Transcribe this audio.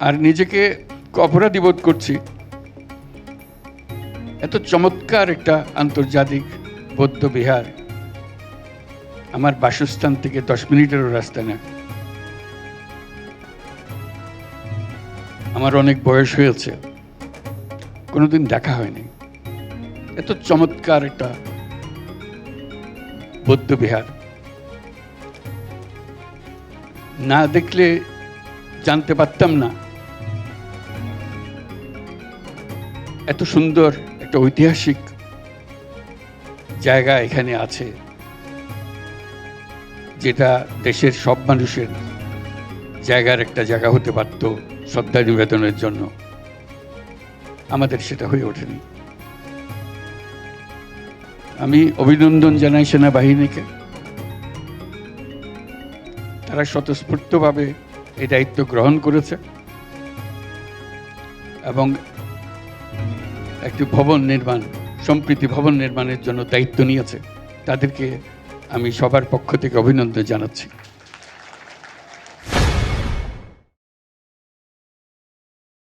আর নিজেকে অপরাধী বোধ করছি। এত চমৎকার একটা আন্তর্জাতিক বৌদ্ধ বিহার। আমার বাসস্থান থেকে দশ মিনিটেরও রাস্তা না। আমার অনেক বয়স হয়েছে। কোনোদিন দেখা হয়নি। এত চমৎকার একটা বৌদ্ধ বিহার। না দেখলে জানতে পারতাম না এত সুন্দর একটা ঐতিহাসিক জায়গা এখানে আছে, যেটা দেশের সব মানুষের জায়গার একটা জায়গা হতে পারত শ্রদ্ধা নিবেদনের জন্য। আমাদের সেটা হয়ে ওঠেনি। আমি অভিনন্দন জানাই সেনাবাহিনীকে। তারা স্বতঃস্ফূর্তভাবে এই দায়িত্ব গ্রহণ করেছে এবং একটি ভবন নির্মাণ, সম্প্রীতি ভবন নির্মাণের জন্য দায়িত্ব নিয়েছে। তাদেরকে আমি সবার পক্ষ থেকে অভিনন্দন জানাচ্ছি।